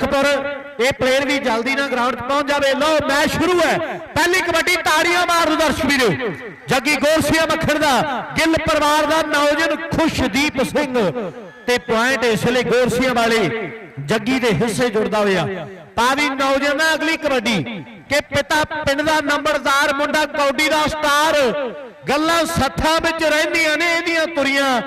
ਸੁਰਖਪੁਰ ਇਹ ਪਲੇਅਰ ਵੀ ਜਲਦੀ ਨਾਲ ਗਰਾਊਂਡ 'ਚ ਪਹੁੰਚ ਜਾਵੇ। ਲੋ ਮੈਚ ਸ਼ੁਰੂ ਹੈ। ਪਹਿਲੀ ਕਬੱਡੀ ਤਾੜੀਆਂ ਮਾਰ ਦਿਓ ਦਰਸ਼ਕ ਵੀਰੋ। ਜੱਗੀ ਗੋਰਸੀਆ ਮੱਖਣ ਦਾ, ਗਿੱਲ ਪਰਿਵਾਰ ਦਾ ਨੌਜਨ ਖੁਸ਼ਦੀਪ ਸਿੰਘ। ਤੇ ਪੁਆਇੰਟ ਇਸ ਲਈ ਗੋਰਸੀਆਂ ਵਾਲੇ ਜੱਗੀ ਦੇ ਹਿੱਸੇ ਜੁੜਦਾ ਹੋਇਆ। ਪਾਵੀ ਨੌਜਨ ਦਾ ਅਗਲੀ ਕਬੱਡੀ, ਕਿ ਪਿਤਾ ਪਿੰਡ ਦਾ ਨੰਬਰਦਾਰ ਮੁੰਡਾ ਕੌਡੀ ਦਾ ਸਟਾਰ। ਗੱਲਾਂ ਸੱਥਾਂ ਵਿੱਚ ਰਹਿੰਦੀਆਂ ਨੇ, ਇਹਦੀਆਂ ਤੁਰੀਆਂ।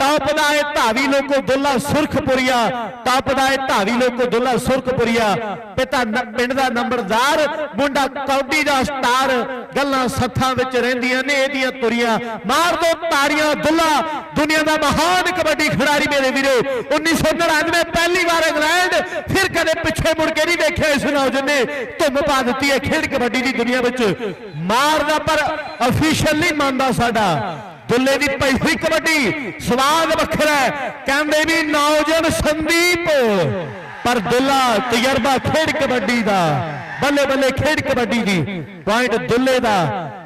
ਟਾਪਦਾ ਦਾ ਧਾਵੀ ਲੋਕੋ ਦੁੱਲਾ ਸੁਰਖਪੁਰੀਆ ਟਾਪ ਦਾ ਧਾਵੀ ਲੋਕੋ ਦੁੱਲਾ ਸੁਰਖਪੁਰੀਆ ਪਿਤਾ ਪਿੰਡ ਦਾ ਨੰਬਰਦਾਰ ਮੁੰਡਾ ਕੌਡੀ ਦਾ ਸਟਾਰ ਗੱਲਾਂ ਸੱਥਾਂ ਵਿੱਚ ਰਹਿੰਦੀਆਂ ਨੇ ਇਹਦੀਆਂ ਤੁਰੀਆਂ ਮਾਰ ਦੋ ਤਾੜੀਆਂ ਦੁੱਲਾ ਦੁਨੀਆ ਦਾ ਮਹਾਨ ਕਬੱਡੀ ਖਿਡਾਰੀ ਮੇਰੇ ਵੀਰੋ 1999 ਪਹਿਲੀ ਵਾਰ ਇੰਗਲੈਂਡ ਫਿਰ ਕਦੇ ਪਿੱਛੇ ਮੁੜ ਕੇ ਨਹੀਂ ਵੇਖਿਆ ਇਸ ਨੌਜਵਾਨ ਨੇ ਧੁੰਮ ਪਾ ਦਿੱਤੀ ਹੈ ਖੇਡ ਕਬੱਡੀ ਦੀ ਦੁਨੀਆ ਵਿੱਚ ਮਾਰਦਾ ਪਰ ਅਫੀਸ਼ੀਅਲ ਨਹੀਂ ਮੰਨਦਾ ਸਾਡਾ ਦੁੱਲੇ ਦੀ ਪੈਸੀ ਕਬੱਡੀ ਸਵਾਦ ਵੱਖਰਾ ਕਹਿੰਦੇ ਵੀ ਨੌਜਵਾਨ ਸੰਦੀਪ, ਪਰ ਦੁੱਲਾ ਤਜਰਬਾ ਖੇਡ ਕਬੱਡੀ ਦਾ, ਬੱਲੇ ਬੱਲੇ ਖੇਡ ਕਬੱਡੀ ਦੀ ਪੁਆਇੰਟ ਦੁੱਲੇ ਦਾ।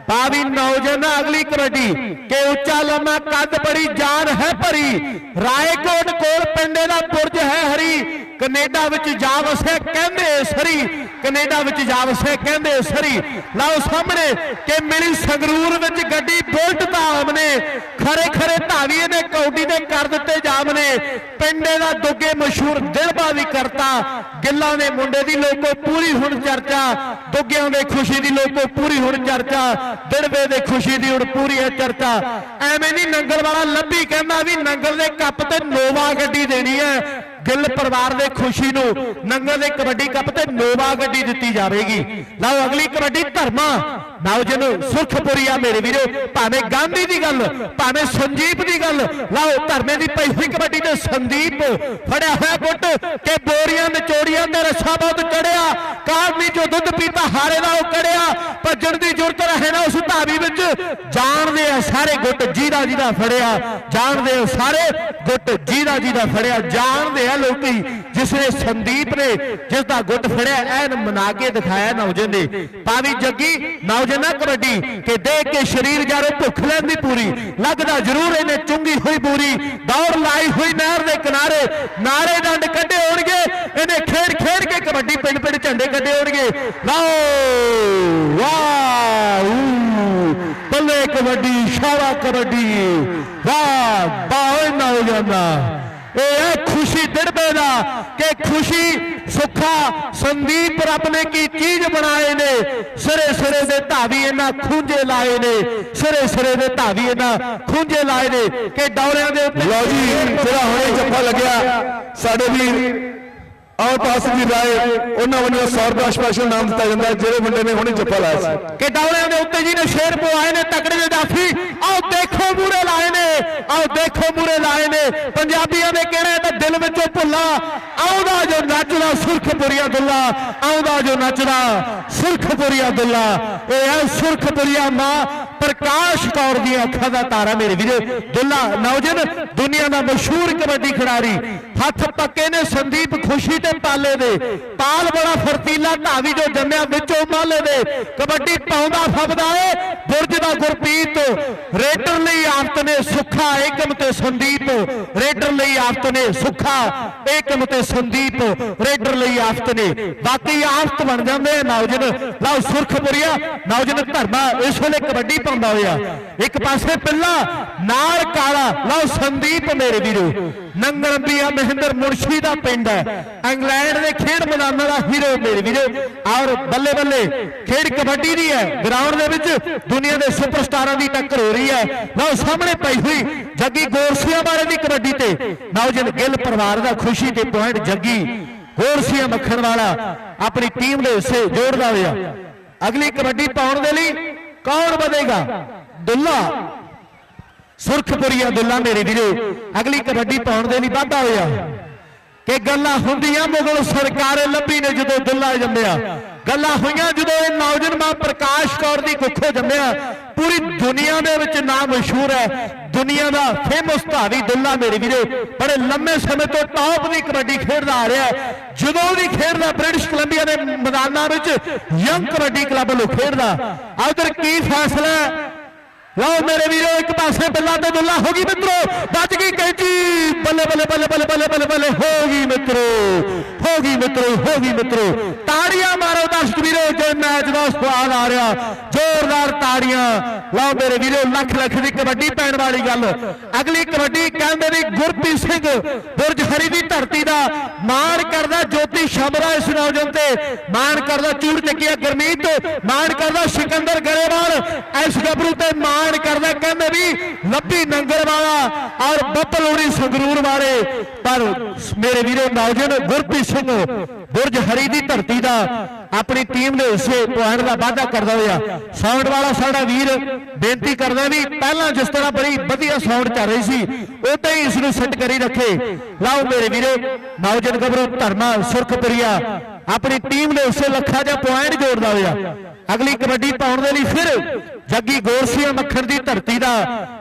ਪਾਵੀ ਨੌਜਵਾਨ ਅਗਲੀ ਕਬੱਡੀ, ਕਿ ਉੱਚਾ ਲੰਮਾ ਕੱਦ ਬੜੀ ਜਾਨ ਹੈ ਭਰੀ। ਰਾਏਕੋਟ ਕੋਲ ਪਿੰਡੇ ਦਾ ਬੁਰਜ ਕੈਨੇਡਾ ਵਿੱਚ ਜਾ ਵਸੇ ਕਹਿੰਦੇ ਸਰੀ, ਕੈਨੇਡਾ ਵਿੱਚ ਜਾ ਵਸੇ ਕਹਿੰਦੇ ਸਰੀ। ਲਓ ਸਾਹਮਣੇ ਕਿ ਮਿਲੀ ਸੰਗਰੂਰ ਵਿੱਚ ਗੱਡੀ ਬੁਲਟ ਧਾਮ ਨੇ ਖਰੇ ਖਰੇ ਧਾਵੀਏ ਨੇ ਕੌਡੀ ਦੇ ਕਰ ਦਿੱਤੇ ਜਾਮ ਨੇ ਪਿੰਡੇ ਦਾ ਦੁੱਗੇ ਮਸ਼ਹੂਰ ਦਿਲਬਾ ਵੀ ਕਰਤਾ, ਗਿੱਲਾਂ ਦੇ ਮੁੰਡੇ ਦੀ ਲੋਕੋ ਪੂਰੀ ਹੁਣ ਚਰਚਾ, ਦੁੱਗਿਆਂ ਦੇ ਖੁਸ਼ੀ ਦੀ ਲੋਕੋ ਪੂਰੀ ਹੁਣ ਚਰਚਾ ਦਿੜਵੇ ਦੇ ਖੁਸ਼ੀ ਦੀ ਹੁਣ ਪੂਰੀ ਹੈ ਚਰਚਾ। ਐਵੇਂ ਨਹੀਂ ਨੰਗਲ ਵਾਲਾ ਲੱਭੀ ਕਹਿੰਦਾ ਵੀ ਨੰਗਲ ਦੇ ਕੱਪ ਤੇ ਨੋਵਾ ਗੱਡੀ ਦੇਣੀ ਹੈ ਗਿੱਲ ਪਰਿਵਾਰ ਦੇ ਖੁਸ਼ੀ ਨੂੰ ਨੰਗਲ ਦੇ ਕਬੱਡੀ ਕੱਪ ਤੇ ਨੋਵਾ ਗੱਡੀ ਦਿੱਤੀ ਜਾਵੇਗੀ। ਲਓ ਅਗਲੀ ਕਬੱਡੀ ਧਰਮਾ। ਨੌਜਨ ਸੁਰਖਪੁਰੀਆ ਮੇਰੇ ਵੀਰੋ, ਭਾਵੇਂ ਗਾਂਧੀ ਦੀ ਗੱਲ, ਭਾਵੇਂ ਸੰਜੀਪ ਦੀ ਗੱਲ, ਲਾਓ ਧਰਮੇ ਦੀ ਪਈ ਕਬੱਡੀ ਤੇ ਸੰਦੀਪ ਫੜਿਆ ਹੋਇਆ ਗੁੱਟ ਕਿ ਬੋਰੀਆਂ ਨਿਚੋੜੀਆਂ ਤੇ ਰੱਛਾ ਬਹੁਤ ਚੜਿਆ ਕਾਰਨੀ ਜੋ ਦੁੱਧ ਪੀਤਾ ਹਾਰੇ ਦਾ ਉਹ ਕੜਿਆ, ਭੱਜਣ ਦੀ ਜ਼ਰੂਰਤ ਰਹੇ ਨਾ ਉਸ ਧਾਵੀ ਵਿੱਚ ਜਾਣਦੇ ਆ ਸਾਰੇ ਗੁੱਟ ਜੀਦਾ ਜੀਦਾ ਫੜਿਆ ਜਾਣਦੇ ਆ ਸਾਰੇ ਗੁੱਟ ਜੀਦਾ ਜੀਦਾ ਫੜਿਆ ਜਾਣਦੇ ਆ ਲੋਕੀ ਜਿਸ ਨੇ ਸੰਦੀਪ ਨੇ ਜਿਸ ਦਾ ਗੁੱਟ ਫੜਿਆ, ਐਨ ਮਨਾ ਕੇ ਦਿਖਾਇਆ ਨੌਜਨ ਨੇ। ਪਾਵੀ ਜੱਗੀ ਨੌਜਨਾ ਕਬੱਡੀ ਕਿ ਦੇਖ ਕੇ ਸਰੀਰ ਜਾਰੋ ਭੁੱਖ ਲੈਂਦੀ ਪੂਰੀ, ਲੱਗਦਾ ਜ਼ਰੂਰ ਇਹਨੇ ਚੁੰਗੀ ਹੋਈ ਪੂਰੀ ਦੌੜ ਲਾਈ ਹੋਈ ਨਹਿਰ ਦੇ ਕਿਨਾਰੇ, ਨਾਰੇ ਡੰਡ ਕੱਢੇ ਹੋਣਗੇ, ਇਹਨੇ ਖੇਡ ਖੇਡ ਕੇ ਕਬੱਡੀ ਪਿੰਡ ਪਿੰਡ ਝੰਡੇ ਕੱਢੇ ਹੋਣਗੇ। ਲਓ, ਵਾਹ ਬੱਲੇ ਕਬੱਡੀ ਸ਼ਾਵਾ ਕਬੱਡੀ, ਵਾਹ ਬਾਹਰ ਨਾ ਹੋ ਜਾਂਦਾ ਇਹ ਹੈ ਖੁਸ਼ੀ ਦਿੜਬੇ ਦਾ ਕਿ ਖੁਸ਼ੀ, ਸੁੱਖਾ, ਸੰਦੀਪ ਰੱਬ ਨੇ ਕੀ ਚੀਜ਼ ਬਣਾਏ ਨੇ ਸਿਰੇ ਸਿਰੇ ਦੇ ਧਾਵੀ ਇਹਨਾਂ ਖੂੰਜੇ ਲਾਏ ਨੇ ਸਿਰੇ ਸਿਰੇ ਦੇ ਧਾਵੀ ਇਹਨਾਂ ਖੂੰਜੇ ਲਾਏ ਨੇ ਕਿ ਡੌਲਿਆਂ ਦੇ ਉੱਤੇ ਲਓ ਜੀ ਜਿਹੜਾ ਹੁਣੇ ਜੱਫਾ ਲੱਗਿਆ ਸਾਡੇ ਵੀਰ ਆਉਤਾਸ ਦੀ ਰਾਏ, ਉਹਨਾਂ ਵੱਲੋਂ 100 ਰੁਪਏ ਸਪੈਸ਼ਲ ਨਾਮ ਦਿੱਤਾ ਜਾਂਦਾ ਜਿਹੜੇ ਮੁੰਡੇ ਨੇ ਹੁਣੇ ਜੱਫਾ ਲਾਇਆ ਸੀ। ਕਿ ਡੌਲਿਆਂ ਦੇ ਉੱਤੇ ਜੀ ਸ਼ੇਰ ਪਵਾਏ ਨੇ, ਤਕੜੇ ਦੇ ਜਾਫੀ ਆਓ ਦੇਖੋ ਮੂਰੇ ਲਾਏ ਨੇ ਆਓ ਦੇਖੋ ਮੂਰੇ ਲਾਏ ਨੇ। ਪੰਜਾਬੀਆਂ ਦੇ ਕਹਿਣੇ ਤਾਂ ਦਿਲ ਵਿੱਚੋਂ ਭੁੱਲਾ, ਆਉਂਦਾ ਜੋ ਨੱਚਦਾ ਸੁਰਖਪੁਰੀਆ ਦੁੱਲਾ, ਆਉਂਦਾ ਜੋ ਨੱਚਦਾ ਸੁਰਖਪੁਰੀਆ ਦੁੱਲਾ। ਇਹ ਹੈ ਸੁਰਖਪੁਰੀਆ ਮਾਂ ਪ੍ਰਕਾਸ਼ ਕੌਰ ਦੀਆਂ ਅੱਖਾਂ ਦਾ ਤਾਰਾ ਮੇਰੇ ਵੀਰੇ। ਦੁੱਲਾ ਨੌਜਨ ਦੁਨੀਆ ਦਾ ਮਸ਼ਹੂਰ ਕਬੱਡੀ ਖਿਡਾਰੀ ਹੱਥ ਪੱਕੇ ਨੇ ਸੰਦੀਪ ਖੁਸ਼ੀ ਤੇ ਪਾਲੇ ਦੇ। ਪਾਲ ਬੜਾ ਫਰਤੀਲਾ ਢਾਵੀ ਜੋ ਜੰਮਿਆ ਵਿੱਚੋਂ ਮਾਲੇ ਦੇ। ਕਬੱਡੀ ਪਾਉਂਦਾ ਫੱਬਦਾ ਏ, ਬੁਰਜ ਦਾ ਗੁਰਪੀਤ ਰੇਡਰ ਲਈ ਆਫਤ ਨੇ ਸੁੱਖਾ, ਏਕਮ ਤੇ ਸੰਦੀਪ। ਰੇਡਰ ਲਈ ਆਫਤ ਨੇ ਸੁੱਖਾ, ਏਕਮ ਤੇ ਸੰਦੀਪ। ਰੇਡਰ ਲਈ ਆਫਤ ਨੇ। ਬਾਕੀ ਆਫਤ ਬਣ ਜਾਂਦੇ ਆ ਨੌਜਨ ਲਓ ਸੁਰਖਪੁਰੀਆ ਨੌਜਨ ਧਰਮਾ ਇਸ ਵੇਲੇ ਕਬੱਡੀ ਪਾਉਂਦਾ ਹੋਇਆ। ਇੱਕ ਪਾਸੇ ਪਿੱਲਾ, ਨਾਲ ਕਾਲਾ। ਲਓ ਸੰਦੀਪ ਮੇਰੇ ਵੀਰੋ। ਨੰਗਰੰਬੀਆ ਮਹਿੰਦਰ ਮੁਰਸ਼ੀ ਦਾ ਪਿੰਡ ਹੈ। ਇੰਗਲੈਂਡ ਦੇ ਖੇਡ ਮੈਦਾਨਾਂ ਦਾ ਹੀਰੋ ਮੇਰੇ ਵੀਰੋ। ਔਰ ਬੱਲੇ ਬੱਲੇ, ਖੇਡ ਕਬੱਡੀ ਦੀ ਹੈ। ਗਰਾਊਂਡ ਦੇ ਵਿੱਚ ਦੁਨੀਆ ਦੇ ਸੁਪਰਸਟਾਰਾਂ ਦੀ ਟੱਕਰ ਹੋ ਰਹੀ ਹੈ। ਲਓ, ਸਾਹਮਣੇ ਪਈ ਹੋਈ ਜੱਗੀ ਗੋਰਸੀਆਂ ਬਾਰੇ ਦੀ ਕਬੱਡੀ ਤੇ। ਨੌਜਨ ਗਿੱਲ ਪਰਿਵਾਰ ਦਾ ਖੁਸ਼ੀ ਤੇ ਪੁਆਇੰਟ ਜੱਗੀ ਗੋਰਸੀਆਂ ਮੱਖਣ ਵਾਲਾ ਆਪਣੀ ਟੀਮ ਦੇ ਹਿੱਸੇ ਜੋੜਦਾ ਹੋਇਆ। ਅਗਲੀ ਕਬੱਡੀ ਪਾਉਣ ਦੇ ਲਈ ਕੌਣ ਵਧੇਗਾ? ਦੁੱਲਾ। ਸੁਰਖਪੁਰੀਆ ਦੁੱਲਾ ਮੇਰੀ ਵੀਰੋ। ਅਗਲੀ ਕਬੱਡੀ ਪਾਉਣ ਦੇ ਲਈ ਵਾਧਾ ਹੋਇਆ। ਕਿ ਗੱਲਾਂ ਹੁੰਦੀਆਂ ਮੁਗਲ ਸਰਕਾਰ ਲੱਭੀ ਨੇ ਜਦੋਂ ਦੁੱਲਾ ਜੰਮਿਆ। ਗੱਲਾਂ ਹੋਈਆਂ ਜਦੋਂ ਇਹ ਨੌਜਵਾਨ ਪ੍ਰਕਾਸ਼ ਕੌਰ ਦੀ ਕੁੱਖੋਂ ਜੰਮਿਆ। ਪੂਰੀ ਦੁਨੀਆ ਦੇ ਵਿੱਚ ਨਾਮ ਮਸ਼ਹੂਰ ਹੈ। ਦੁਨੀਆ ਦਾ ਫੇਮਸ ਧਾਵੀ ਦੁੱਲਾ ਮੇਰੇ ਵੀਰੋ। ਬੜੇ ਲੰਮੇ ਸਮੇਂ ਤੋਂ ਟੌਪ ਦੀ ਕਬੱਡੀ ਖੇਡਦਾ ਆ ਰਿਹਾ ਜਦੋਂ ਵੀ ਖੇਡਦਾ ਬ੍ਰਿਟਿਸ਼ ਕੋਲੰਬੀਆ ਦੇ ਮੈਦਾਨਾਂ ਵਿੱਚ ਯੰਗ ਕਬੱਡੀ ਕਲੱਬ ਵੱਲੋਂ ਖੇਡਦਾ। ਉਧਰ ਕੀ ਫੈਸਲਾ ਲਓ ਮੇਰੇ ਵੀਰੋ, ਇੱਕ ਪਾਸੇ ਬੱਲਾ ਤੇ ਦੁੱਲਾ ਹੋ ਗਈ ਮਿੱਤਰੋ। ਵੱਜ ਗਈ ਕੈਂਚੀ। ਬੱਲੇ ਬੱਲੇ ਬੱਲੇ ਬੱਲੇ ਬੱਲੇ ਬੱਲੇ ਬੱਲੇ, ਹੋ ਗਈ ਮਿੱਤਰੋ। ਹੋ ਗਈ ਮਿੱਤਰੋ, ਹੋ ਗਈ ਮਿੱਤਰੋ। ਤਾੜੀਆਂ ਮਾਰੋ ਦਰਸ਼ਕ ਵੀਰੋ, ਜੇ ਮੈਚ ਦਾ ਸਵਾਦ ਆ ਰਿਹਾ, ਜ਼ੋਰਦਾਰ ਤਾੜੀਆਂ। ਲਓ ਮੇਰੇ ਵੀਰੋ, ਲੱਖ ਲੱਖ ਦੀ ਕਬੱਡੀ ਪੈਣ ਵਾਲੀ ਗੱਲ। ਅਗਲੀ ਕਬੱਡੀ ਕਹਿੰਦੇ ਨੇ ਗੁਰਪ੍ਰੀਤ ਸਿੰਘ, ਬੁਰਜ ਹਰੀ ਦੀ ਧਰਤੀ ਦਾ। ਮਾਣ ਕਰਦਾ ਜੋਤੀ ਸ਼ਮਰਾ ਇਸ ਨੌਜਵਾਨ ਤੇ। ਮਾਣ ਕਰਦਾ ਚੂੜ ਚੱਕਿਆ ਗਰਮੀਤ। ਮਾਣ ਕਰਦਾ ਸਿਕੰਦਰ ਗਰੇਵਾਲ, ਐਸ ਗੱਭਰੂ ਤੇ ਮਾਣ ਕਰਦਾ ਕਹਿੰਦੇ ਵੀ ਲੱਭੀ ਨੰਗਰ ਵਾਲਾ ਔਰ ਬੱਬਲੋੜੀ ਸੰਗਰੂਰ ਵਾਲੇ। ਪਰ ਮੇਰੇ ਵੀਰੋ ਨੌਜਵਾਨ ਗੁਰਪ੍ਰੀਤ ਸਿੰਘ ਬੁਰਜ ਹਰੀ ਦੀ ਧਰਤੀ ਦਾ ਆਪਣੀ ਟੀਮ ਦੇ ਹਿੱਸੇ ਪੁਆਇੰਟ ਦਾ ਵਾਅਦਾ ਕਰਦਾ ਹੋਇਆ। ਸਾਊਂਡ ਵਾਲਾ ਸਾਡਾ ਵੀਰ ਬੇਨਤੀ ਕਰਦਾ ਵੀ ਪਹਿਲਾਂ ਜਿਸ ਤਰ੍ਹਾਂ ਬੜੀ ਵਧੀਆ ਸਾਊਂਡ ਚੱਲ ਰਹੀ ਸੀ, ਉਦਾਂ ਹੀ ਇਸ ਨੂੰ ਸੈੱਟ ਕਰੀ ਰੱਖੇ। ਲਓ ਮੇਰੇ ਵੀਰੇ ਨੌਜਵਾਨ ਗੱਭਰੂ ਧਰਮਾ ਸੁਰਖਪੁਰੀਆ ਆਪਣੀ ਟੀਮ ਦੇ ਹਿੱਸੇ ਲੱਖਾਂ ਦਾ ਪੁਆਇੰਟ ਜੋੜਦਾ ਹੋਇਆ। ਅਗਲੀ ਕਬੱਡੀ ਪਾਉਣ ਦੇ ਲਈ ਫਿਰ ਜੱਗੀ ਗੋਰਸੀਆ ਮੱਖਣ ਦੀ ਧਰਤੀ ਦਾ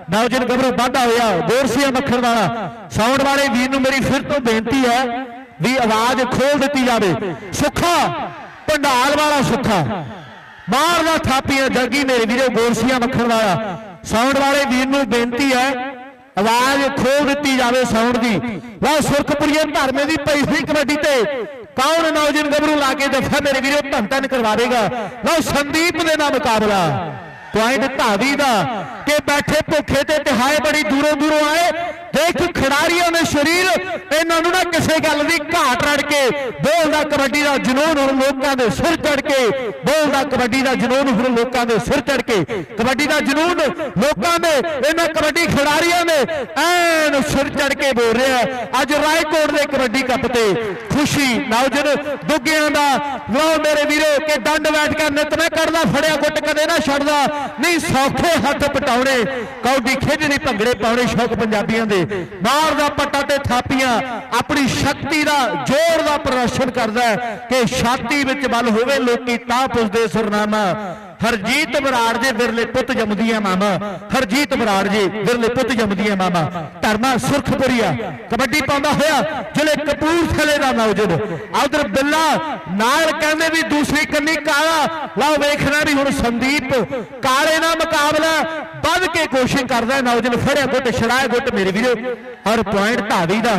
ਨੌਜਵਾਨ ਗੱਭਰੂ ਵਾਧਾ ਹੋਇਆ। ਗੋਰਸੀਆ ਮੱਖਣ ਵਾਲਾ ਸਾਊਂਡ ਵਾਲੇ ਵੀਰ ਨੂੰ ਮੇਰੀ ਫਿਰ ਤੋਂ ਬੇਨਤੀ ਹੈ ਵੀ ਆਵਾਜ਼ ਖੋਲ ਦਿੱਤੀ ਜਾਵੇ। ਸੁੱਖਾ ਭੰਡਾਲ ਵਾਲਾ ਸੁੱਖਾ। ਮਾਰਦਾ ਥਾਪੀਆਂ ਜੱਗੀ ਮੇਰੇ ਵੀਰੋ, ਗੋਰਸੀਆ ਮੱਖਣ ਵਾਲਾ। ਸਾਊਂਡ ਵਾਲੇ ਵੀਰ ਨੂੰ ਬੇਨਤੀ ਹੈ, ਆਵਾਜ਼ ਖੋਲ ਦਿੱਤੀ ਜਾਵੇ ਸਾਊਂਡ ਦੀ। ਲਓ ਸੁਰਖਪੁਰੀਏ ਧਰਮੇ ਦੀ ਪਈ ਕਬੱਡੀ ਤੇ ਕੌਣ ਨੌਜਵਾਨ ਗੱਭਰੂ ਲਾ ਕੇ ਦੱਸਿਆ ਮੇਰੇ ਵੀਰੋ, ਧੰਨ ਧੰਨ ਕਰਵਾਵੇਗਾ ਲਓ ਸੰਦੀਪ ਦੇ ਨਾਲ ਮੁਕਾਬਲਾ। ਪੁਆਇੰਟ ਧਾਵੀ ਦਾ ਕਿ ਬੈਠੇ ਭੁੱਖੇ ਤੇ ਤਿਹਾਏ ਬੜੀ ਦੂਰੋਂ ਦੂਰੋਂ ਆਏ। ਦੇਖ ਖਿਡਾਰੀਆਂ ਨੇ ਸਰੀਰ ਇਹਨਾਂ ਨੂੰ ਨਾ ਕਿਸੇ ਗੱਲ ਦੀ ਘਾਟ ਰੜ ਕੇ ਬੋਲਦਾ ਕਬੱਡੀ ਦਾ ਜਨੂਨ ਹੁਣ ਲੋਕਾਂ ਦੇ ਸਿਰ ਚੜ ਕੇ ਬੋਲਦਾ ਕਬੱਡੀ ਦਾ ਜਨੂਨ ਹੁਣ ਲੋਕਾਂ ਦੇ ਸਿਰ ਚੜ ਕੇ। ਕਬੱਡੀ ਦਾ ਜਨੂਨ ਲੋਕਾਂ ਦੇ, ਇਹਨਾਂ ਕਬੱਡੀ ਖਿਡਾਰੀਆਂ ਨੇ ਐਨ ਸਿਰ ਚੜ ਕੇ ਬੋਲ ਰਿਹਾ ਅੱਜ ਰਾਏਕੋਟ ਦੇ ਕਬੱਡੀ ਕੱਪ ਤੇ ਖੁਸ਼ੀ ਨੌਜਵਾਨ ਦੁੱਗਿਆਂ ਦਾ ਲੋ ਮੇਰੇ ਵੀਰੋ ਕਿ ਡੰਡ ਬੈਠ ਕੇ ਨਿਤ ਨਾ ਕੱਢਦਾ, ਫੜਿਆ ਗੁੱਟ ਕਦੇ ਨਾ ਛੱਡਦਾ। ਨਹੀਂ, ਸੌਖੇ ਹੱਥ ਪਟਾਉਣੇ ਕੌਡੀ ਖੇਡਣੀ ਭੰਗੜੇ ਪਾਉਣੇ ਸ਼ੌਕ ਪੰਜਾਬੀਆਂ ਦੇ। ਮਾਰ ਦਾ ਪੱਟਾ ਤੇ ਥਾਪੀਆਂ ਆਪਣੀ ਸ਼ਕਤੀ ਦਾ ਜ਼ੋਰ ਦਾ ਪ੍ਰਦਰਸ਼ਨ ਕਰਦਾ ਹੈ ਕਿ ਛਾਤੀ ਵਿੱਚ ਬਲ ਹੋਵੇ, ਲੋਕੀ ਤਾਂ ਪੁੱਛਦੇ ਸੁਰਨਾਮਾ ਹਰਜੀਤ ਬਰਾੜ ਜੇ ਵਿਰਲੇ ਪੁੱਤ ਜੰਮਦੀਆਂ ਮਾਮਾ, ਹਰਜੀਤ ਬਰਾੜ ਜੇ ਵਿਰਲੇ ਪੁੱਤ ਜੰਮਦੀਆਂ ਮਾਮਾ, ਧਰਮਾ ਸੁਰਖਪੁਰੀਆ, ਕਬੱਡੀ ਪਾਉਂਦਾ ਹੋਇਆ ਜ਼ਿਲ੍ਹੇ ਕਪੂਰਥਲੇ ਦਾ ਨੌਜਵਾਨ ਉਧਰ ਬਿੱਲਾ ਨਾਲ ਕਹਿੰਦੇ ਵੀ ਦੂਸਰੀ ਕੰਨੀ ਕਾਲਾ, ਲਓ ਵੇਖਣਾ ਵੀ ਹੁਣ ਸੰਦੀਪ ਕਾਲੇ ਨਾਲ ਮੁਕਾਬਲਾ ਵੱਧ ਕੇ ਕੋਸ਼ਿਸ਼ ਕਰਦਾ ਨੌਜਵਾਨ ਫੜਿਆ ਗੁੱਟ, ਛੜਾਇਆ ਗੁੱਟ, ਮੇਰੇ ਵੀਰੋ ਔਰ ਪੁਆਇੰਟ ਧਾਵੀ ਦਾ।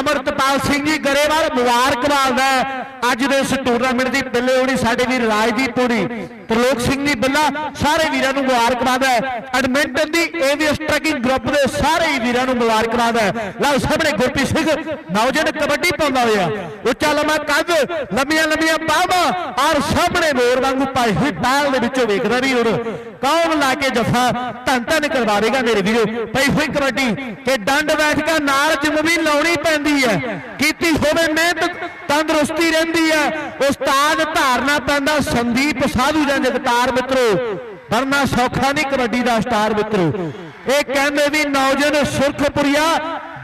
ਅਮਰਤਪਾਲ ਸਿੰਘ ਜੀ, ਗਰੇਵਾਲ ਮੁਬਾਰਕਬਾਦ ਦਾ। ਅੱਜ ਦੇ ਇਸ ਟੂਰਨਾਮੈਂਟ ਦੀ ਬਿੱਲੇ ਹੋਣੀ ਸਾਡੇ ਵੀਰ ਰਾਜਦੀਪ ਪੂਰੀ ਤਰਲੋਕ ਸਿੰਘ ਜੀ ਬੱਲਾ, ਸਾਰੇ ਵੀਰਾਂ ਨੂੰ ਮੁਬਾਰਕਬਾਦ ਹੈ ਐਡਮਿੰਟਨ ਦੀ ਏਵੀਐਸ ਟਰੈਕਿੰਗ ਗਰੁੱਪ ਦੇ ਸਾਰੇ ਹੀ ਵੀਰਾਂ ਨੂੰ ਮੁਬਾਰਕਬਾਦ ਹੈ ਲਓ ਸਾਹਮਣੇ ਗੁਰਪ੍ਰੀਤ ਸਿੰਘ ਨੌਜਵਾਨ ਕਬੱਡੀ ਪਾਉਂਦਾ ਹੋਇਆ। ਉੱਚਾ ਲੰਮਾ ਕੱਦ ਲੰਮੀਆਂ ਲੰਮੀਆਂ ਬਾਹਾਂ ਔਰ ਸਾਹਮਣੇ ਮੋਰ ਵਾਂਗੂ ਪਾਈ ਹੋਈ ਬਾਲ ਦੇ ਵਿੱਚੋਂ ਵੇਖਦਾ ਵੀ ਹੁਣ ਕੌਣ ਲਾ ਕੇ ਜਫਾ ਧੰਨ ਧੰਨ ਕਰਵਾ ਕਰਵਾਵੇਗਾ ਮੇਰੇ ਵੀਰੋ। ਪਈ ਹੋਈ ਕਬੱਡੀ ਕਿ ਡੰਡ ਬੈਠ ਕੇ ਨਾਲ ਜਿਮ ਵੀ ਲਾਉਣੀ ਪੈਂਦੀ ਹੈ। ਕੀਤੀ ਹੋਵੇ ਮਿਹਨਤ, ਤੰਦਰੁਸਤੀ ਰਹਿੰਦੀ ਹੈ। ਉਸਤਾਦ ਧਾਰਨਾ ਪੈਂਦਾ ਸੰਦੀਪ ਸਾਧੂ ਜਾਂ ਜਗਤਾਰ ਮਿੱਤਰੋ। ਵਰਨਾ ਸੌਖਾ ਨਹੀਂ ਕਬੱਡੀ ਦਾ ਸਟਾਰ ਮਿੱਤਰੋ। ਇਹ ਕਹਿੰਦੇ ਵੀ ਨੌਜਵਾਨ ਸੁਰਖਪੁਰੀਆ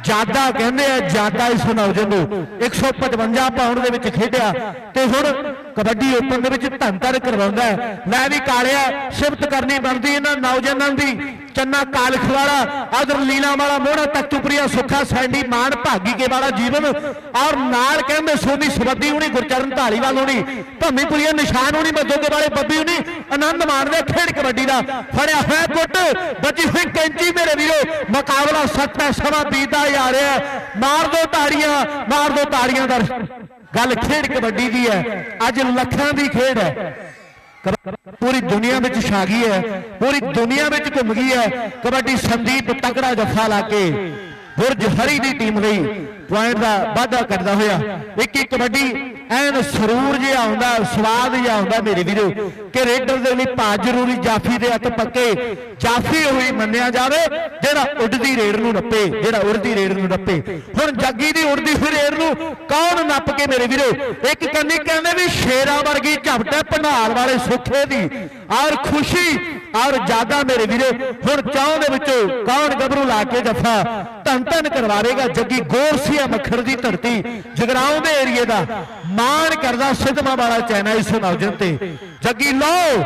ਜ਼ਿਆਦਾ ਕਹਿੰਦੇ ਆ ਜ਼ਿਆਦਾ ਇਸ ਨੌਜਵਾਨ ਨੂੰ। 155 ਪਾਉਂਡ ਦੇ ਵਿੱਚ ਖੇਡਿਆ ਤੇ ਹੁਣ ਕਬੱਡੀ ਓਪਨ ਦੇ ਵਿੱਚ ਧੰਨ ਧੰਨ ਕਰਵਾਉਂਦਾ ਹੈ। ਮੈਂ ਵੀ ਕਾਲਿਆ, ਸਿਫਤ ਕਰਨੀ ਬਣਦੀ ਇਹਨਾਂ ਨੌਜਵਾਨਾਂ ਦੀ। ਚੰਨਾ ਕਾਲਖ ਵਾਲਾ ਲੀਲਾ ਵਾਲਾ ਮੋਹਣਾ ਤਖਤੂਪਰੀਆ ਸੁੱਖਾ, ਸੈਂਡੀ ਮਾਨ, ਭਾਗੀ ਕੇ ਵਾਲਾ ਜੀਵਨ। ਔਰ ਨਾਲ ਕਹਿੰਦੇ ਸੋਨੀ ਸਵੱਦੀ ਹੁਣੀ, ਗੁਰਚਰਨ ਢਾਲੀਵਾਲ ਹੁਣੀ ਭੰਮੀਪੁਰੀਆ ਨਿਸ਼ਾਨ ਹੁਣੀ ਮੱਦੋਗੇ ਵਾਲੇ ਬੱਬੀ ਹੁਣੀ, ਆਨੰਦ ਮਾਣਦੇ ਖੇਡ ਕਬੱਡੀ ਦਾ ਫੜਿਆ ਹੋਇਆ ਗੁੱਟ ਬਚੀ ਹੋਈ ਕੈਂਚੀ ਮੇਰੇ ਵੀਰੋ, ਮੁਕਾਬਲਾ ਸੱਤਾ ਸਮਾਂ ਬੀਤਦਾ ਜਾ ਰਿਹਾ ਮਾਰ ਦੋ ਤਾੜੀਆਂ, ਮਾਰ ਦੋ ਤਾੜੀਆਂ ਦਾ ਗੱਲ ਖੇਡ ਕਬੱਡੀ ਦੀ ਹੈ। ਅੱਜ ਲੱਖਾਂ ਦੀ ਖੇਡ ਹੈ। ਪੂਰੀ ਦੁਨੀਆ ਵਿੱਚ ਛਾਗੀ ਹੈ, ਪੂਰੀ ਦੁਨੀਆ ਵਿੱਚ ਘੁੰਮ ਗਈ ਹੈ। ਕਬੱਡੀ ਸੰਦੀਪ ਤਕੜਾ ਜੱਫਾ ਲਾ ਕੇ ਬੁਰਜ ਹਰੀ ਦੀ ਟੀਮ ਲਈ ਪੁਆਇੰਟ ਦਾ ਵਾਧਾ ਕਰਦਾ ਹੋਇਆ। ਇੱਕ ਇੱਕ ਕਬੱਡੀ ਐਨ ਸਰੂਰ ਜਿਹਾ ਆਉਂਦਾ, ਸਵਾਦ ਜਿਹਾ ਆਉਂਦਾ ਮੇਰੇ ਵੀਰੋ, ਕਿ ਰੇਡਰ ਦੇ ਲਈ ਭਾ ਜ਼ਰੂਰੀ ਜਾਫੀ ਦੇ ਹੱਥ ਪੱਕੇ। ਜਾਫੀ ਹੋਈ ਮੰਨਿਆ ਜਾਵੇ, ਜਿਹੜਾ ਉੱਡਦੀ ਰੇਡ ਨੂੰ ਨੱਪੇ, ਜਿਹੜਾ ਉੱਡਦੀ ਰੇਡ ਨੂੰ ਨੱਪੇ। ਹੁਣ ਜੱਗੀ ਦੀ ਉੱਡਦੀ ਫਿਰ ਰੇਡ ਨੂੰ ਕੌਣ ਨੱਪ ਕੇ ਮੇਰੇ ਵੀਰੋ? ਇੱਕ ਕੰਨੀ ਕਹਿੰਦੇ ਵੀ ਸ਼ੇਰਾਂ ਵਰਗੀ ਝਪਟੇ ਭੰਡਾਲ ਵਾਲੇ ਸੁੱਖੇ ਦੀ। ਔਰ ਖੁਸ਼ੀ ਔਰ ਜ਼ਿਆਦਾ ਮੇਰੇ ਵੀਰੇ, ਹੁਣ ਚੌਂ ਦੇ ਵਿੱਚੋਂ ਕੌਣ ਗੱਭਰੂ ਲਾ ਕੇ ਜਫਾ? ਧੰਨ ਧੰਨ ਕਰਵਾਵੇਗਾ, ਜੱਗੀ ਗੋਰਸੀਆ ਮੱਖਰ ਦੀ ਧਰਤੀ, ਜਗਰਾਉਂ ਦੇ ਏਰੀਏ ਦਾ। ਮਾਣ ਕਰਦਾ ਸਿੱਧਵਾਂ ਵਾਲਾ ਚੈਨਾ ਇਸ ਨੌਜਨ ਤੇ। ਜੱਗੀ ਲਓ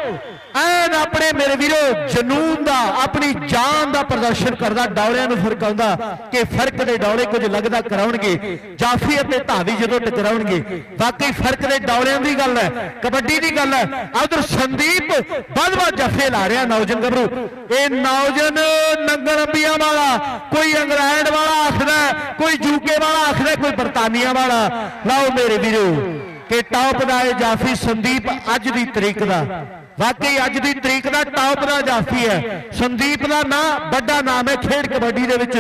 ਐਨ ਆਪਣੇ ਮੇਰੇ ਵੀਰੋ ਜਨੂਨ ਦਾ, ਆਪਣੀ ਜਾਨ ਦਾ ਪ੍ਰਦਰਸ਼ਨ ਕਰਦਾ ਡੌਲਿਆਂ ਨੂੰ ਫਰਕਾਉਂਦਾ ਕਿ ਫ਼ਰਕ ਦੇ ਡੌਲੇ ਕੁਝ ਲੱਗਦਾ ਕਰਾਉਣਗੇ। ਜਾਫੀ ਅਤੇ ਧਾਵੀ ਜਦੋਂ ਟਕਰਾਉਣਗੇ, ਵਾਕਈ ਫ਼ਰਕ ਦੇ ਡੌਲਿਆਂ ਦੀ ਗੱਲ ਹੈ, ਕਬੱਡੀ ਦੀ ਗੱਲ ਹੈ। ਉਧਰ ਸੰਦੀਪ ਬਦਵਾ ਜਫੇ ਲਾ ਰਿਹਾ ਨੌਜਨ ਗੱਭਰੂ। ਇਹ ਨੌਜਨ ਨੰਗਲ ਅੰਬੀਆਂ ਵਾਲਾ, ਕੋਈ ਇੰਗਲੈਂਡ ਵਾਲਾ ਆਖਦਾ, ਕੋਈ ਯੂਕੇ ਵਾਲਾ ਆਖਦਾ, ਕੋਈ ਬਰਤਾਨੀਆ ਵਾਲਾ। ਲਓ ਮੇਰੇ ਵੀਰੋ, ਕਿ ਟੌਪ ਦਾ ਇਹ ਜਾਫੀ ਸੰਦੀਪ ਅੱਜ ਦੀ ਤਰੀਕ ਦਾ। ਵਾਕਈ ਅੱਜ ਦੀ ਤਰੀਕ ਦਾ ਟੌਪ ਦਾ ਜਾਫੀ ਹੈ। ਸੰਦੀਪ ਦਾ ਨਾਂ, ਵੱਡਾ ਨਾਮ ਹੈ ਖੇਡ ਕਬੱਡੀ ਦੇ ਵਿੱਚ।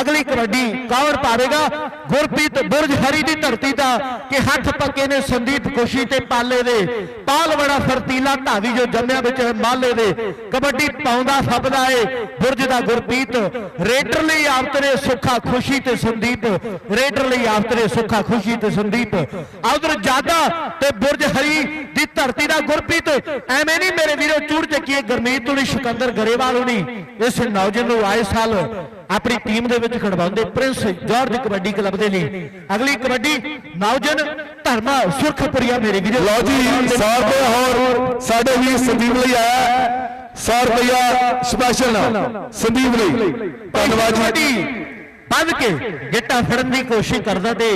ਅਗਲੀ ਕਬੱਡੀ ਕੌਣ ਪਾਵੇਗਾ? ਗੁਰਪ੍ਰੀਤ ਬੁਰਜ ਹਰੀ ਦੀ ਧਰਤੀ ਦਾ ਕਿ ਹੱਥ ਪੱਕੇ ਨੇ ਸੰਦੀਪ ਖੁਸ਼ੀ ਤੇ ਪਾਲੇ ਦੇ। ਪਾਲ ਬੜਾ ਫਰਤੀਲਾ ਢਾਵੀ ਜੋ ਜੰਮਿਆ ਵਿੱਚ ਮਾਲੇ ਦੇ। ਕਬੱਡੀ ਪਾਉਂਦਾ, ਫੱਬਦਾ ਏ। ਬੁਰਜ ਦਾ ਗੁਰਪ੍ਰੀਤ, ਰੇਡਰ ਲਈ ਆਵਤਰੇ ਸੁੱਖਾ ਖੁਸ਼ੀ ਤੇ ਸੰਦੀਪ। ਰੇਡਰ ਲਈ ਆਵਤਰੇ ਸੁੱਖਾ ਖੁਸ਼ੀ ਤੇ ਸੰਦੀਪ। ਉਧਰ ਜਾਦਾ ਤੇ ਬੁਰਜ ਹਰੀ ਦੀ ਧਰਤੀ ਦਾ ਗੁਰਪ੍ਰੀਤ। ਐਵੇਂ ਨਹੀਂ ਮੇਰੇ ਵੀਰੋ ਚੂੜ ਚੱਕੀਏ। ਗਰਮੀਤ ਤੋਂ ਸਿਕੰਦਰ ਗਰੇਵਾਲ ਹੁਣੀ ਇਸ ਨੌਜਵਾਨ ਨੂੰ ਆਏ ਸਾਲ ਆਪਣੀ ਟੀਮ ਦੇ ਵਿੱਚ ਖੜਵਾਉਂਦੇ ਪ੍ਰਿੰਸ ਜਾਰਜ ਕਬੱਡੀ ਕਲੱਬ ਦੇ ਲਈ। ਅਗਲੀ ਕਬੱਡੀ ਨੌਜਵਾਨ ਧਰਮਾ ਸੁਰਖਪੁਰੀਆ ਮੇਰੇ ਵੀਰੋ। ਲਓ ਜੀ 100 ਰੁਪਏ ਹੋਰ ਸਾਡੇ ਵੀ ਸੰਦੀਪ ਲਈ ਆਇਆ। 100 ਰੁਪਇਆ ਸਪੈਸ਼ਲ ਸੰਦੀਪ ਲਈ। ਧੰਨਵਾਦ ਜੀ। ਵੱਧ ਕੇ ਗਿੱਟਾ ਫੜਨ ਦੀ ਕੋਸ਼ਿਸ਼ ਕਰਦਾ ਤੇ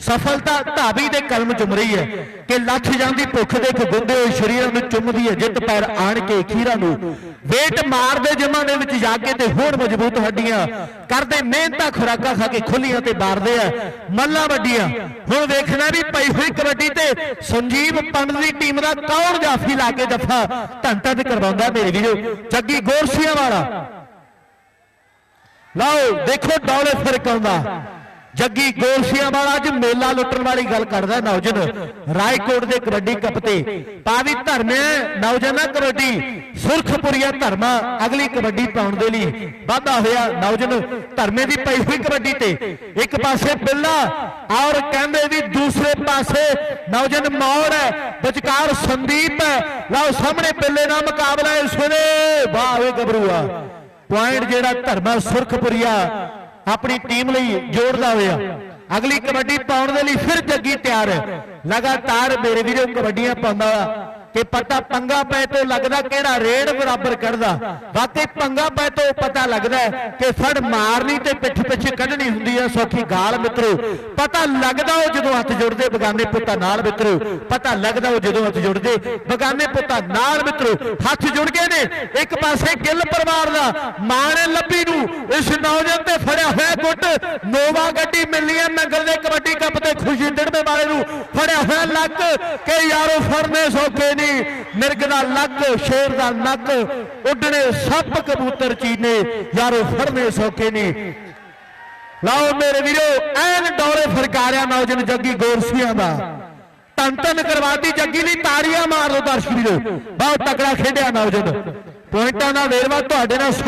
ਸਫਲਤਾ ਧਾਬੀ ਦੇ ਕਲਮ ਚੁੰਮ ਰਹੀ ਹੈ ਕਿ ਲੱਥ ਜਾਂਦੀ ਭੁੱਖ ਦੇ ਖਗੁੰਦੇ ਹੋਏ ਸ਼ਰੀਰਾਂ ਨੂੰ ਚੁੰਮਦੀ ਹੈ, ਜਿੱਤ ਪੈਰ ਆਣ ਕੇ ਖੀਰਾਂ ਨੂੰ। ਵੇਟ ਮਾਰਦੇ ਜਮਾਂ ਦੇ ਵਿੱਚ ਜਾ ਕੇ ਤੇ ਹੋਣ ਮਜ਼ਬੂਤ ਹੱਡੀਆਂ ਕਰਦੇ ਮਿਹਨਤਾਂ ਖੁਰਾਕਾਂ ਖਾ ਕੇ ਖੁੱਲੀਆਂ ਤੇ ਬਾਰਦੇ ਆ। ਮੱਲਾਂ ਵੱਡੀਆਂ। ਹੁਣ ਵੇਖਣਾ ਵੀ ਪਈ ਹੋਈ ਕਬੱਡੀ ਤੇ ਸੰਜੀਵ ਪੰਡ ਦੀ ਟੀਮ ਦਾ ਕੌਣ ਜਾਫੀ ਲਾ ਕੇ ਜਫਾ ਧੰਨ ਧੰਨ ਕਰਵਾਉਂਦਾ ਮੇਰੇ ਵੀਰੋ। ਜੱਗੀ ਗੋਰਸੀਆਂ ਵਾਲਾ। ਲਓ, ਦੇਖੋ ਡੌਲੇ ਫ਼ਰਕ ਆਉਂਦਾ ਜੱਗੀ ਗੋਲਸੀਆਂ ਵਾਲਾ ਅੱਜ ਮੇਲਾ ਲੁੱਟਣ ਵਾਲੀ ਗੱਲ ਕਰਦਾ ਨੌਜਵਾਨ ਰਾਏਕੋਟ ਦੇ ਕਬੱਡੀ ਕੱਪ ਤੇ। ਪਾਵੀ ਧਰਮੇ ਨੌਜਵਾਨਾਂ ਕਬੱਡੀ। ਸੁਰਖਪੁਰੀਆ ਧਰਮਾ ਅਗਲੀ ਕਬੱਡੀ ਪਾਉਣ ਦੇ ਲਈ। ਵਾਧਾ ਹੋਇਆ ਨੌਜਵਾਨ ਧਰਮੇ ਦੀ ਪਈ ਹੋਈ ਕਬੱਡੀ ਤੇ। ਇੱਕ ਪਾਸੇ ਬਿੱਲਾ ਔਰ ਕਹਿੰਦੇ ਵੀ ਦੂਸਰੇ ਪਾਸੇ ਨੌਜਵਾਨ ਮੌੜ ਹੈ, ਵਿਚਕਾਰ ਸੰਦੀਪ ਹੈ। ਲਓ ਸਾਹਮਣੇ ਬਿੱਲੇ ਦਾ ਮੁਕਾਬਲਾ ਇਸ ਵੇਲੇ। ਵਾਹ ਵੇ ਗੱਭਰੂਆ। ਪੁਆਇੰਟ ਜਿਹੜਾ ਧਰਮਾ ਸੁਰਖਪੁਰੀਆ ਆਪਣੀ ਟੀਮ ਲਈ ਜੋੜਦਾ ਹੋਇਆ। ਅਗਲੀ ਕਬੱਡੀ ਪਾਉਣ ਦੇ ਲਈ ਫਿਰ ਜੱਗੀ ਤਿਆਰ। ਹੈ ਲਗਾਤਾਰ ਮੇਰੇ ਵੀਰੋ ਕਬੱਡੀਆਂ ਪਾਉਂਦਾ ਕਿ ਪਤਾ ਪੰਗਾ ਪੈ ਤੋਂ ਲੱਗਦਾ ਕਿਹੜਾ ਰੇੜ ਬਰਾਬਰ ਕੱਢਦਾ। ਵਾਕਈ ਪੰਗਾ ਪੈ ਤੋਂ ਪਤਾ ਲੱਗਦਾ ਕਿ ਫੜ ਮਾਰਨੀ ਤੇ ਪਿੱਠ ਪਿੱਛੇ ਕੱਢਣੀ ਹੁੰਦੀ ਹੈ ਸੌਖੀ ਗਾਲ ਮਿੱਤਰੋ। ਪਤਾ ਲੱਗਦਾ ਉਹ ਜਦੋਂ ਹੱਥ ਜੁੜਦੇ ਬਗਾਨੇ ਪੁੱਤਾਂ ਨਾਲ ਮਿੱਤਰੋ। ਪਤਾ ਲੱਗਦਾ ਉਹ ਜਦੋਂ ਹੱਥ ਜੁੜਦੇ ਬਗਾਨੇ ਪੁੱਤਾਂ ਨਾਲ ਮਿੱਤਰੋ। ਹੱਥ ਜੁੜ ਗਏ ਨੇ, ਇੱਕ ਪਾਸੇ ਗਿੱਲ ਪਰਿਵਾਰ ਦਾ ਮਾਣ ਲੱਭੀ ਨੂੰ। ਇਸ ਨੌਜਵਾਨ ਤੇ ਫੜਿਆ ਹੋਇਆ ਗੁੱਟ। ਨੋਵਾ ਗੱਡੀ ਮਿਲਣੀ ਹੈ ਨੰਗਲ ਦੇ ਕਬੱਡੀ ਕੱਪ ਤੇ ਖੁਸ਼ੀ ਵਾਲੇ ਨੂੰ, ਫੜਿਆ ਹੋਇਆ ਲੱਕ, ਕਿ ਯਾਰੋ ਫੜਨੇ ਸੌਖੇ ਨਹੀਂ ਮਿਰਗ ਦਾ ਲੱਕ, ਸ਼ੇਰ ਦਾ ਨੱਕ, ਉੱਡਣੇ ਸੱਪ ਕਬੂਤਰ ਚੀਨੇ, ਯਾਰੋ ਫੜਨੇ ਸੌਖੇ ਨਹੀਂ ਲਓ ਮੇਰੇ ਵੀਰੋ, ਐਨ ਡੋਰੇ ਫਰਕਾਰਿਆ ਨੌਜਵਾਨ ਜੱਗੀ ਗੋਰਸੀਆਂ ਦਾ। ਤਨ ਤਨ ਕਰਵਾਤੀ ਜੱਗੀ ਲਈ ਤਾੜੀਆਂ ਮਾਰ ਦੋ ਦਰਸ਼ਕ ਵੀਰੋ। ਬਹੁਤ ਤਕੜਾ ਖੇਡਿਆ ਨੌਜਵਾਨ ਪੁਆਇੰਟਾਂ ਦਾ ਵੇਰਵਾ ਤੁਹਾਡੇ ਨਾਲ